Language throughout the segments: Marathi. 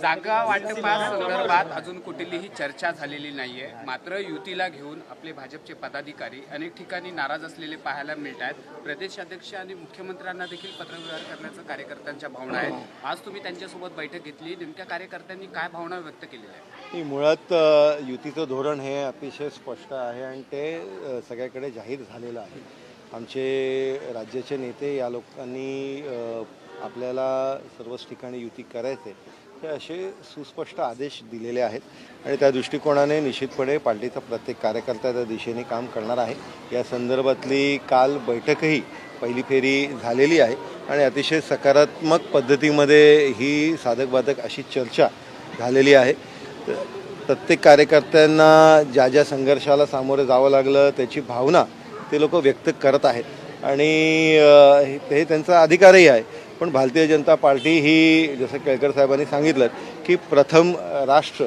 जागा वाटपासंदर्भात अजून कुठलीही चर्चा झालेली नाहीये. मात्र युतीला घेऊन आपले भाजपचे पदाधिकारी अनेक ठिकाणी नाराज असलेले पाहायला मिळत आहेत प्रदेशाध्यक्ष आणि मुख्यमंत्र्यांना देखील पत्रव्यवहार करण्याचं कार्यकर्त्यांच्या भावना आहेत. आज तुम्ही त्यांच्यासोबत बैठक घेतली. नेमक्या कार्यकर्त्यांनी काय भावना व्यक्त केलेल्या मुळात युतीचं धोरण हे अतिशय स्पष्ट आहे आणि ते सगळ्याकडे जाहीर झालेलं आहे. आमचे राज्याचे नेते या लोकांनी आपल्याला सर्वच ठिकाणी युती करायचे हे असे सुस्पष्ट आदेश दिलेले आहेत आणि त्या दृष्टिकोनाने निश्चितपणे पार्टीचा प्रत्येक कार्यकर्ता त्या दिशेने काम करणार आहे. या संदर्भातली काल बैठकही पहिली फेरी झालेली आहे आणि अतिशय सकारात्मक पद्धतीमध्ये ही साधक बाधक अशी चर्चा झालेली आहे. प्रत्येक कार्यकर्त्यांना ज्या ज्या संघर्षाला सामोरं जावं लागलं त्याची भावना ते लोक व्यक्त करत आहेत. आणि हे हे त्यांचा अधिकारही आहे. पण भारतीय जनता पार्टी ही जसं केळकर साहेबांनी सांगितलं की प्रथम राष्ट्र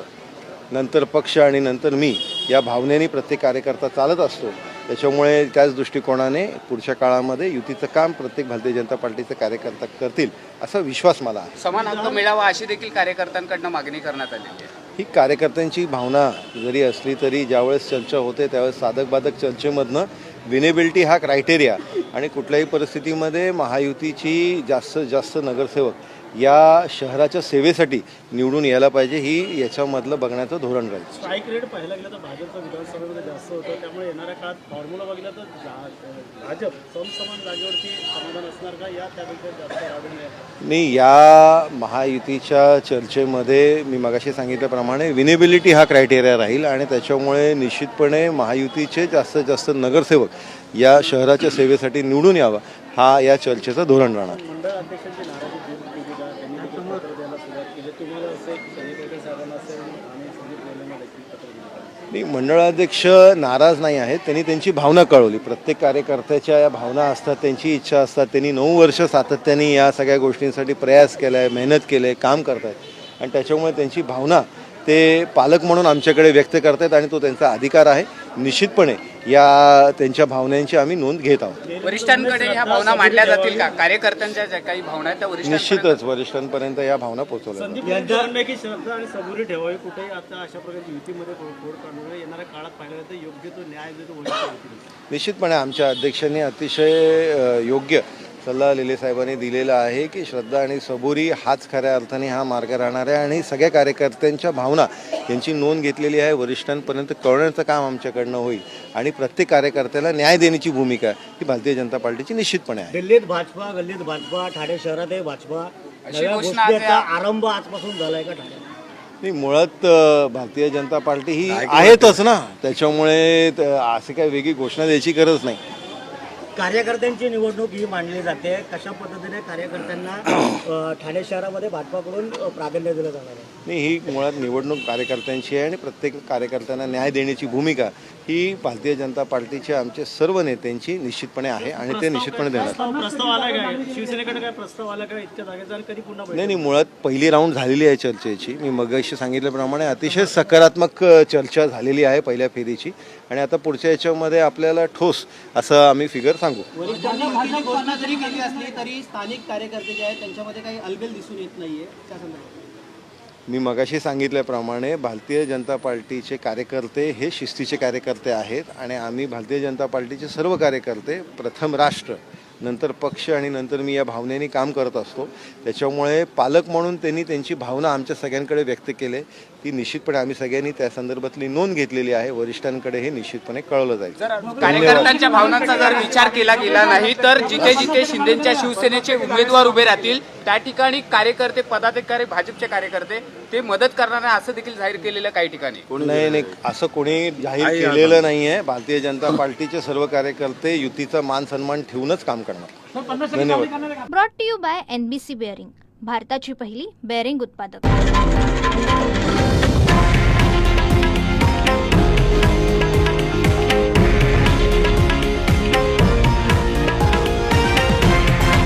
नंतर पक्ष आणि नंतर मी या भावनेने प्रत्येक कार्यकर्ता चालत असतो. त्याच्यामुळे त्याच दृष्टिकोनाने पुढच्या काळामध्ये युतीचं काम प्रत्येक भारतीय जनता पार्टीचे कार्यकर्ता करतील असा विश्वास मला आहे. समान हक्क मिळावा अशी देखील कार्यकर्त्यांकडनं मागणी करण्यात आलेली आहे. ही कार्यकर्त्यांची भावना जरी असली तरी ज्यावेळेस चर्चा होते त्यावेळेस साधक बाधक चर्चेमधनं विनेबिलिटी हा क्रायटेरिया. आणि कुठल्याही परिस्थितीमध्ये महायुतीची जास्त जास्त नगरसेवक या शहराच्या सेवेसाठी निवडून यायला पाहिजे ही याच्यामधलं बघण्याचं धोरण राहील. स्ट्राईक रेट पाहायला गेलं तर भाजपचं विधानसभेमध्ये जास्त होतं. त्यामुळे येणाऱ्या काळात फॉर्म्युला बघितला तर भाजप समसमान जागेवरती समाधान असणार का? या त्यापेक्षा जास्त नाही या महायुतीच्या चर्चेमध्ये मी मगाशी सांगितल्याप्रमाणे विनेबिलिटी हा क्रायटेरिया राहील आणि त्याच्यामुळे निश्चितपणे महायुतीचे जास्तीत जास्त नगरसेवक या शहराच्या सेवेसाठी निवडून यावं हा या चर्चेचं धोरण राहणार. नाही मंडळाध्यक्ष नाराज नाही आहेत. त्यांनी त्यांची भावना कळवली. प्रत्येक कार्यकर्त्याच्या या भावना असतात त्यांची इच्छा असतात. त्यांनी नऊ वर्ष सातत्याने या सगळ्या गोष्टींसाठी प्रयास केला आहे मेहनत केलं आहे काम करत आहेत आणि त्याच्यामुळे त्यांची भावना ते पालक म्हणून आमच्याकडे व्यक्त करतायत आणि तो त्यांचा अधिकार आहे. निश्चितपणे या त्यांच्या भावनांची आम्ही नोंद घेत आहोत. वरिष्ठांकडे ह्या भावना मांडल्या जातील का? कार्यकर्त्यांच्या ज्या काही भावना आहेत त्या वरिष्ठांपर्यंत निश्चितच वरिष्ठांपर्यंत या भावना पोहोचवल्या जातील. श्रद्धा आणि सबुरी ठेवावी. कुठेही आता अशा प्रकारची युतीमध्ये येणाऱ्या काळात पाहिलं तर योग्य तो न्याय वरिष्ठ निश्चितपणे आमच्या अध्यक्षांनी अतिशय योग्य सल्ला लेले साहेबांनी दिलेला आहे की श्रद्धा आणि सबुरी हाच खऱ्या अर्थाने हा मार्ग राहणार आहे आणि सगळ्या कार्यकर्त्यांच्या भावना यांची नोंद घेतलेली आहे. वरिष्ठांपर्यंत कळवण्याचं काम आमच्याकडनं होईल आणि प्रत्येक कार्यकर्त्याला न्याय देण्याची भूमिका ही भारतीय जनता पार्टीची निश्चितपणे आहे. दिल्लीत भाजपा गल्लीत भाजपा ठाणे शहरातही भाजपा. आरंभ आजपासून झालाय का ठाण्यात नाही मुळात भारतीय जनता पार्टी ही आहेतच ना. त्याच्यामुळे अशी काही वेगळी घोषणा द्यायची गरज नाही. कार्यकर्त्यांची निवडणूक ही मांडली जाते. कशा पद्धतीने कार्यकर्त्यांना ठाणे शहरामध्ये भाजपाकडून प्राधान्य दिलं जाणार आहे? नाही ही मुळात निवडणूक कार्यकर्त्यांची आहे आणि प्रत्येक कार्यकर्त्यांना न्याय देण्याची भूमिका ही भारतीय जनता पार्टीचे आमचे सर्व नेत्यांची निश्चितपणे आहे आणि ते निश्चितपणे देणार. प्रस्ताव प्रस्ताव आला काय शिवसेनेकडे काय प्रस्ताव आला काय इतक्या जागेचा आणि कधी पुन्हा नाही नाही मुळात पहिली राऊंड झालेली आहे चर्चेची. मी मगाशी सांगितल्याप्रमाणे अतिशय सकारात्मक चर्चा झालेली आहे पहिल्या फेरीची. आणि आता पुढच्या याच्यामध्ये आपल्याला ठोस असं आम्ही फिगर सांगू वरिष्ठांनी युतीची घोषणा जरी केली असली तरी स्थानिक कार्यकर्ते जे आहेत त्यांच्यामध्ये काही अलबेल दिसून येत नाहीये. त्या संदर्भात. मी मगाशी सांगितल्याप्रमाणे भारतीय जनता पार्टीचे कार्यकर्ते हे शिस्तीचे कार्यकर्ते आहेत आणि आम्ही भारतीय जनता पार्टीचे सर्व कार्यकर्ते प्रथम राष्ट्र नंतर पक्ष आणि नंतर मी या भावनेने काम करत असतो. त्याच्यामुळे पालक म्हणून त्यांनी त्यांची भावना आमच्या सगळ्यांकडे व्यक्त केली. ती निश्चितपणे आम्ही सगळ्यांनी त्या संदर्भातली नोंद घेतलेली आहे. वरिष्ठांकडे हे निश्चितपणे कळवलं जाईल. कार्यकर्त्यांच्या भावनांचा जर विचार केला गेला नाही तर जिथे जिथे शिंदेच्या शिवसेनेचे उमेदवार उभे राहतील त्या ठिकाणी कार्यकर्ते पदाधिकारी भाजपचे कार्यकर्ते ते मदत करणार आहे असं देखील जाहीर केलेलं काही ठिकाणी. नाही नाही. असं कोणी जाहीर केलेलं नाही. आहे भारतीय जनता पार्टीचे सर्व कार्यकर्ते युतीचा मान सन्मान ठेवूनच काम करणार. धन्यवाद. Brought to you by N B C bearing भारताची पहिली बेअरिंग उत्पादक.